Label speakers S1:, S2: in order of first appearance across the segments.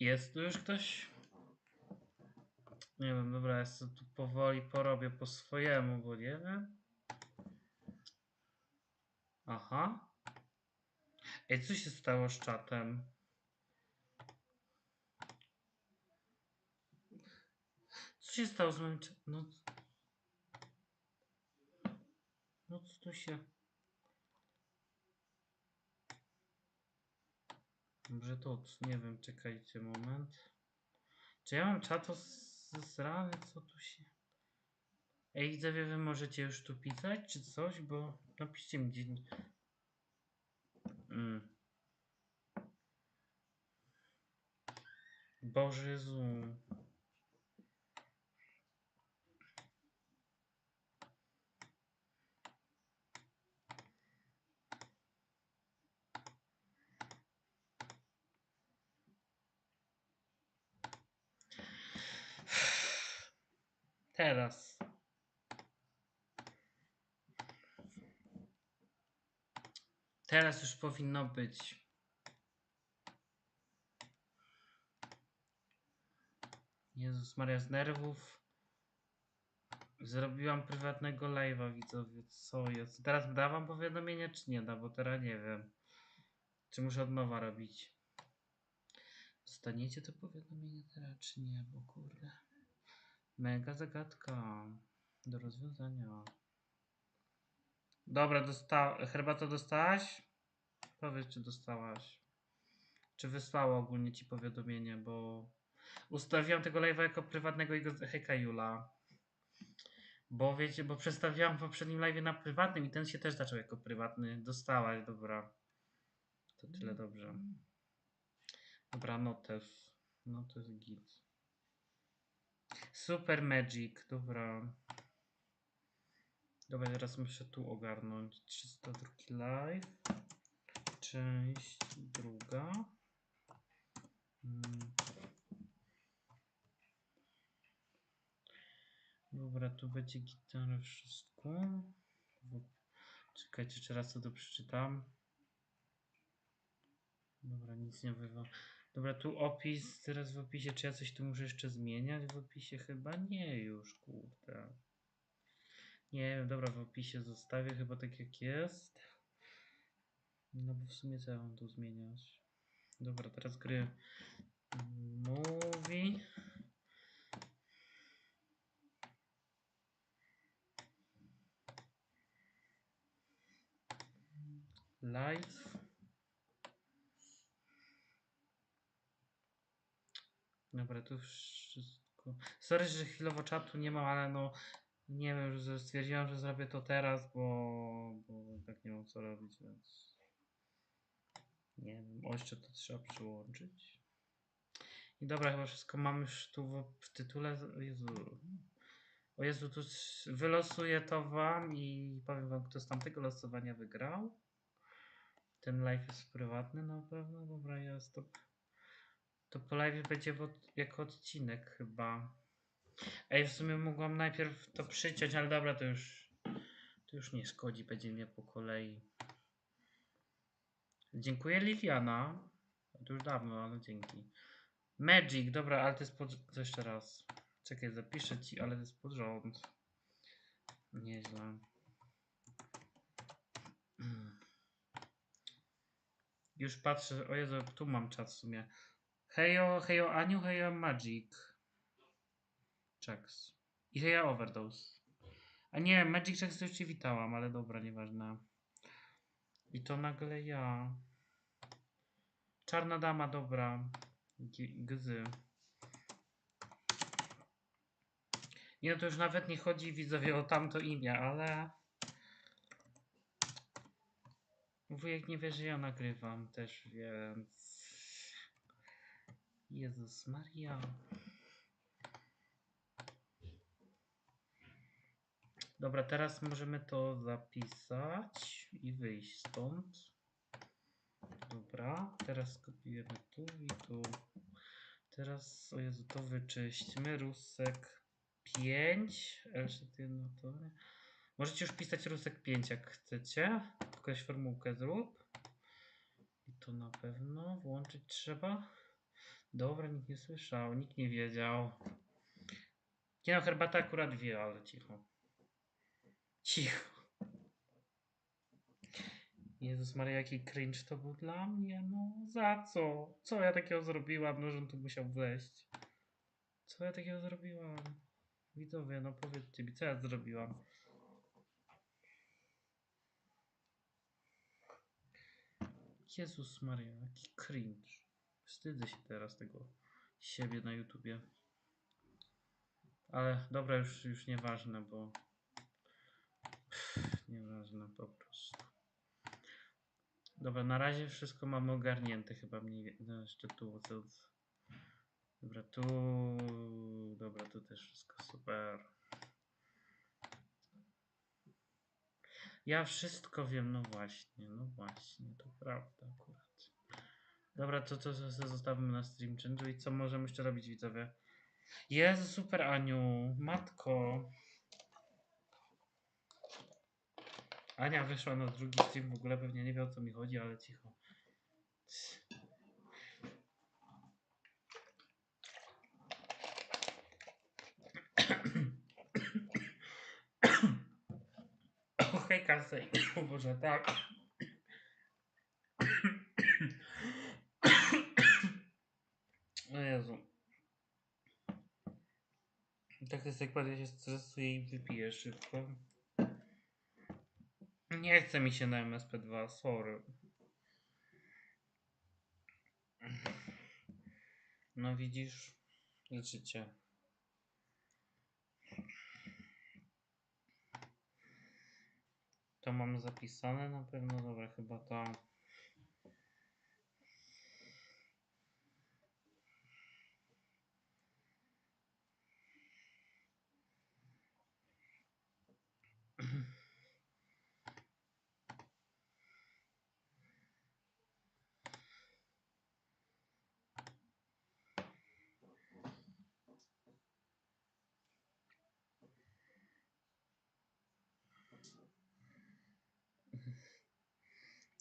S1: Jest tu już ktoś? Nie wiem, dobra, ja sobie tu powoli porobię po swojemu, bo nie wiem. Aha. Ej, co się stało z czatem? Co się stało z moim czatem? No, no co tu się... Może to, nie wiem, czekajcie moment. Czy ja mam czato zrany? Co tu się... Ej, widzowie, wy możecie już tu pisać, czy coś? Bo napiszcie mi dzień. Mm. Boże Jezu. Teraz. Teraz już powinno być. Jezus Maria z nerwów. Zrobiłam prywatnego live'a, widzowie. Co jest? Teraz da wam powiadomienie, czy nie da? Bo teraz nie wiem. Czy muszę od nowa robić? Dostaniecie to powiadomienie teraz, czy nie? Bo kurde. Mega zagadka do rozwiązania. Dobra, dosta herbatę dostałaś? Powiedz, czy dostałaś. Czy wysłało ogólnie ci powiadomienie, bo ustawiłam tego live'a jako prywatnego i go hejka Jula. Bo wiecie, bo przestawiałam w poprzednim live'ie na prywatnym i ten się też zaczął jako prywatny. Dostałaś, dobra. To tyle dobrze. Dobra, no też. No to jest git. Super Magic, dobra. Dobra, teraz muszę tu ogarnąć. 302 live. Część druga. Mm. Dobra, tu będzie gitara wszystko. Czekajcie, jeszcze raz to, przeczytam. Dobra, nic nie wywa. Dobra, tu opis, teraz w opisie, czy ja coś tu muszę jeszcze zmieniać w opisie? Chyba nie już, kurde. Nie wiem, dobra, w opisie zostawię chyba tak jak jest. No bo w sumie co ja mam tu zmieniać? Dobra, teraz gry mówi. Live. Dobra, tu wszystko. Sorry, że chwilowo czatu nie mam, ale no nie wiem, że stwierdziłam, że zrobię to teraz, bo, bo tak nie mam co robić, więc nie wiem. Jeszcze to trzeba przyłączyć. I dobra, chyba wszystko mam już tu w, w tytule. O Jezu. O Jezu, tu wylosuję to wam i powiem wam, kto z tamtego losowania wygrał. Ten live jest prywatny na pewno. Dobra, jest to. To po live będzie od, jako odcinek chyba. Ej, w sumie mogłam najpierw to przyciąć, ale dobra, to już. To już nie szkodzi, będzie mnie po kolei. Dziękuję Liliana. To już dawno, ale dzięki. Magic, dobra, ale to jest pod... To jeszcze raz. Czekaj, zapiszę ci, ale to jest pod rząd. Nieźle. Już patrzę, o Jezu, tu mam czat w sumie. Hejo, hejo Aniu, hejo Magic. Checks. I hejo Overdose. A nie, Magic Checks to już ci witałam, ale dobra, nieważne. I to nagle ja. Czarna dama, dobra. Gzy. Nie, no to już nawet nie chodzi widzowie o tamto imię, ale... Wujek nie wie, że ja nagrywam też, więc... Jezus Maria. Dobra, teraz możemy to zapisać i wyjść stąd. Dobra, teraz kopiujemy tu i tu. Teraz, o Jezu, to wyczyśćmy. Rusek 5. no to nie. Możecie już pisać Rusek 5 jak chcecie. Tylko formułkę zrób. I to na pewno włączyć trzeba. Dobra, nikt nie słyszał, nikt nie wiedział. Nie no, herbata akurat wie, ale cicho. Cicho. Jezus Maria, jaki cringe to był dla mnie, no za co? Co ja takiego zrobiłam, no że on tu musiał wleść? Co ja takiego zrobiłam? Widzowie, no powiedzcie mi, co ja zrobiłam? Jezus Maria, jaki cringe. Wstydzę się teraz tego siebie na YouTubie. Ale dobra, już, już nieważne, bo... Pff, nieważne po prostu. Dobra, na razie wszystko mamy ogarnięte chyba mniej. No jeszcze tu, co... Dobra, tu... Dobra, tu też wszystko super. Ja wszystko wiem, no właśnie, no właśnie, to prawda akurat. Dobra, to to, to zostawimy na stream change'u i co możemy jeszcze robić widzowie? Jezu, super Aniu, matko. Ania wyszła na drugi stream, w ogóle pewnie nie wie o co mi chodzi, ale cicho. O, hej Kasej, o Boże, tak. O Jezu. Tak jest jak bardziej się stresuje i wypije szybko. Nie chce mi się na MSP2, sorry. No widzisz, leczycie. To mam zapisane na pewno, dobra, chyba to.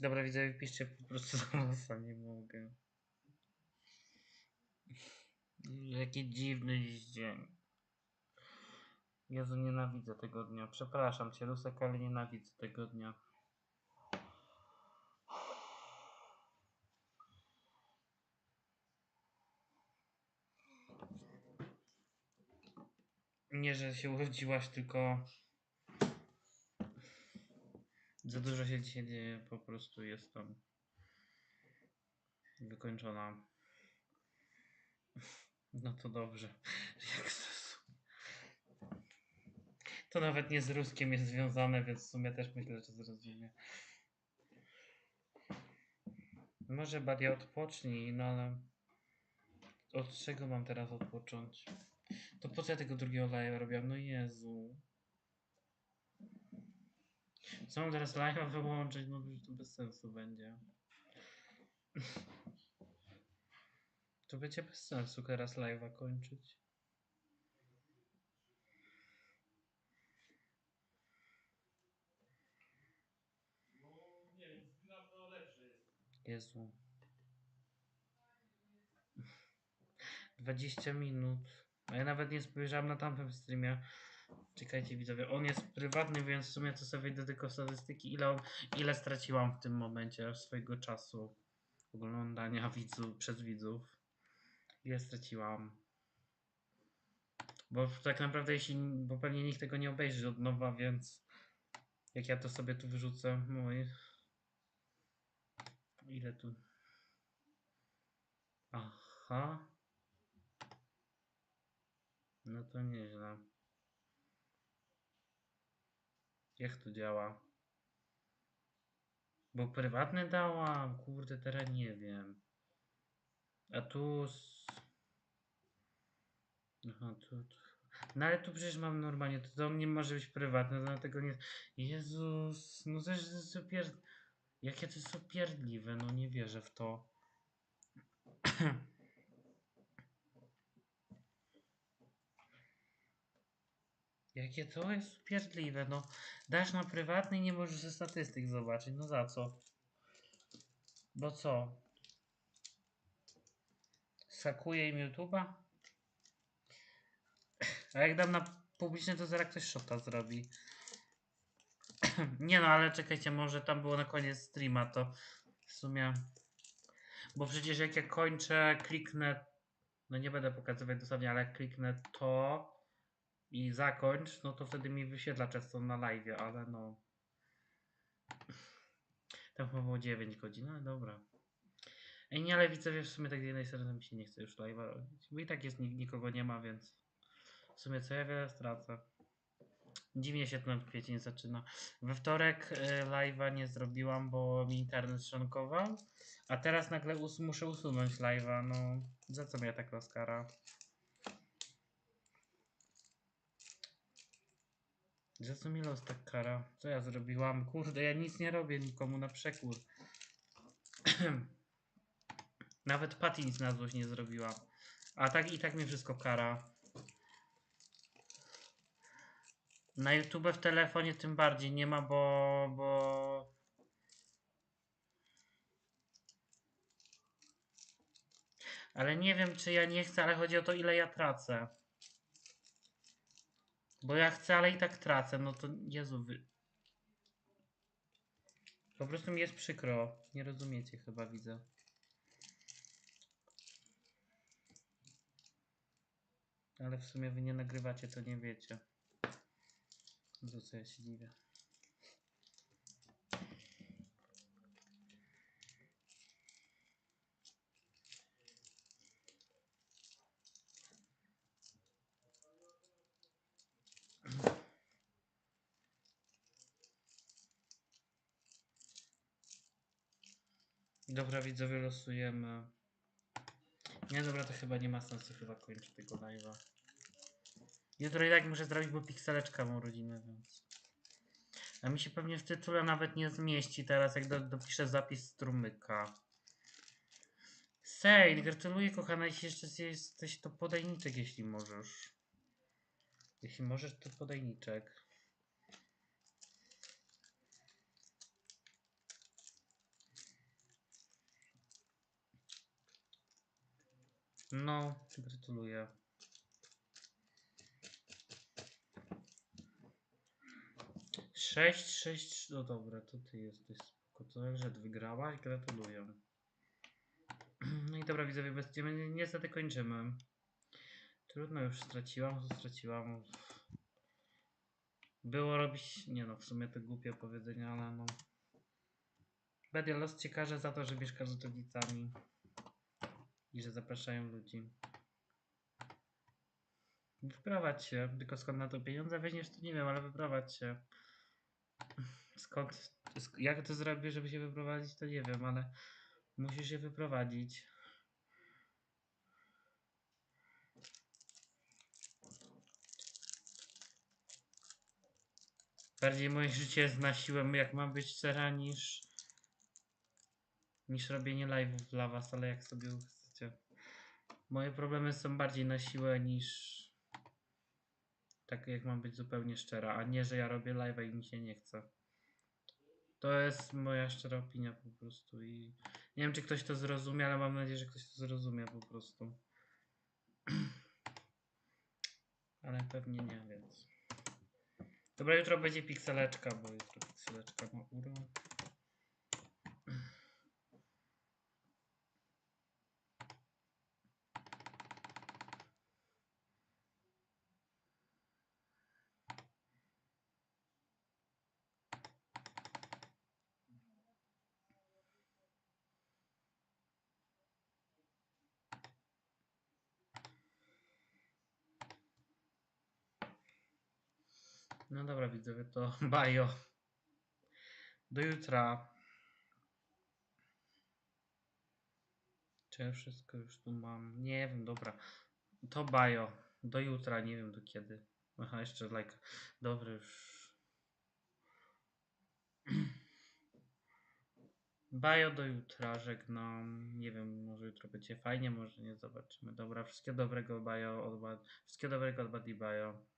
S1: Dobra, widzę, piszcie po prostu do nosa, nie mogę. Jaki dziwny dziś dzień. Jezu, nienawidzę tego dnia. Przepraszam cię, Rusek, ale nienawidzę tego dnia. Nie, że się urodziłaś, tylko za dużo się dzisiaj dzieje, po prostu jestem wykończona. No to dobrze. Jak. To nawet nie z Ruskiem jest związane, więc w sumie też myślę, że zrozumie. Może Badia odpocznij, no ale od czego mam teraz odpocząć? To po co ja tego drugiego live'a robiłam? No Jezu. Co mam teraz live'a wyłączyć? No to bez sensu będzie. To będzie bez sensu teraz live'a kończyć. Jezu. 20 minut. A ja nawet nie spojrzałem na tamtym streamie. Czekajcie widzowie, on jest prywatny, więc w sumie to sobie wejdę tylko statystyki, ile, on, ile straciłam w tym momencie swojego czasu oglądania widzów, przez widzów. Ile straciłam. Bo tak naprawdę jeśli, bo pewnie nikt tego nie obejrzy od nowa, więc jak ja to sobie tu wyrzucę, mój. Ile tu? Aha. No to nieźle. Jak to działa? Bo prywatny dałam, kurde, teraz nie wiem. A tu... s- Aha, tu, tu. No ale tu przecież mam normalnie, to do mnie może być prywatne, dlatego nie... Jezus, no jest super... Jakie to jest upierdliwe, no nie wierzę w to. Jakie to jest upierdliwe, no. Dasz na prywatny i nie możesz ze statystyk zobaczyć, no za co? Bo co? Szakuje im YouTube'a? A jak dam na publiczny, to zaraz ktoś shota zrobi. Nie no, ale czekajcie, może tam było na koniec streama, to w sumie... Bo przecież jak ja kończę, kliknę... No nie będę pokazywać dosłownie, ale kliknę to i zakończ, no to wtedy mi wyświetla często na live, ale no... Tam chyba było 9 godzin, ale dobra. Ej, nie, ale widzowie w sumie tak z jednej strony mi się nie chce już live'a robić, bo i tak jest nik- nikogo nie ma, więc w sumie co ja wiele stracę. Dziwnie się ten kwiecień zaczyna. We wtorek y, live'a nie zrobiłam, bo mi internet szankował, a teraz nagle us muszę usunąć live'a, no za co mnie tak laskara? Za co mi los tak kara? Co ja zrobiłam? Kurde, ja nic nie robię nikomu na przekór. Nawet Patty nic na złość nie zrobiła. A tak i tak mnie wszystko kara. Na YouTube w telefonie tym bardziej nie ma, bo. bo... Ale nie wiem, czy ja nie chcę, ale chodzi o to, ile ja tracę. Bo ja chcę, ale i tak tracę. No to Jezu, wy. Po prostu mi jest przykro. Nie rozumiecie chyba, widzę. Ale w sumie wy nie nagrywacie, to nie wiecie. To co ja się dziwię. Dobra, widzowie, losujemy. Nie, dobra, to chyba nie ma sensu chyba kończyć tego live'a. Jutro i tak muszę zrobić, bo pikseleczka mam rodzinę, więc... A mi się pewnie w tytule nawet nie zmieści teraz, jak do, dopiszę zapis strumyka. Sej, gratuluję kochana, jeśli jeszcze jesteś to podajniczek, jeśli możesz. Jeśli możesz, to podajniczek. No, gratuluję. Sześć, sześć, no dobra, to ty jesteś spoko. To że wygrałaś, gratuluję. No i dobra, widzowie, bez ciebie ni- niestety kończymy. Trudno, już straciłam, straciłam. Było robić, nie no, w sumie to głupie powiedzenie, ale no. Będę los cię karze za to, że mieszkasz z rodzicami. I że zapraszają ludzi. Wyprowadź się, tylko skąd na to pieniądze weźmiesz, to nie wiem, ale wyprowadź się. Skąd, sk- jak to zrobisz, żeby się wyprowadzić, to nie wiem, ale musisz się wyprowadzić. Bardziej moje życie jest na siłę, jak mam być szczera, niż niż robienie live'ów dla was, ale jak sobie. Moje problemy są bardziej na siłę niż tak jak mam być zupełnie szczera, a nie, że ja robię live'a i mi się nie chce. To jest moja szczera opinia po prostu i nie wiem czy ktoś to zrozumie, ale mam nadzieję, że ktoś to zrozumie po prostu. Ale pewnie nie, więc. Dobra, jutro będzie pikseleczka, bo jutro pikseleczka ma urok. No dobra, widzowie, to bajo. Do jutra. Czy ja wszystko już tu mam? Nie wiem, dobra. To bajo. Do jutra, nie wiem do kiedy. Aha, jeszcze lajka. Dobry już. Bajo do jutra, żegnam. Nie wiem, może jutro będzie fajnie, może nie, zobaczymy. Dobra, wszystkiego dobrego, bajo. Od, wszystkiego dobrego od Buddy Bajo.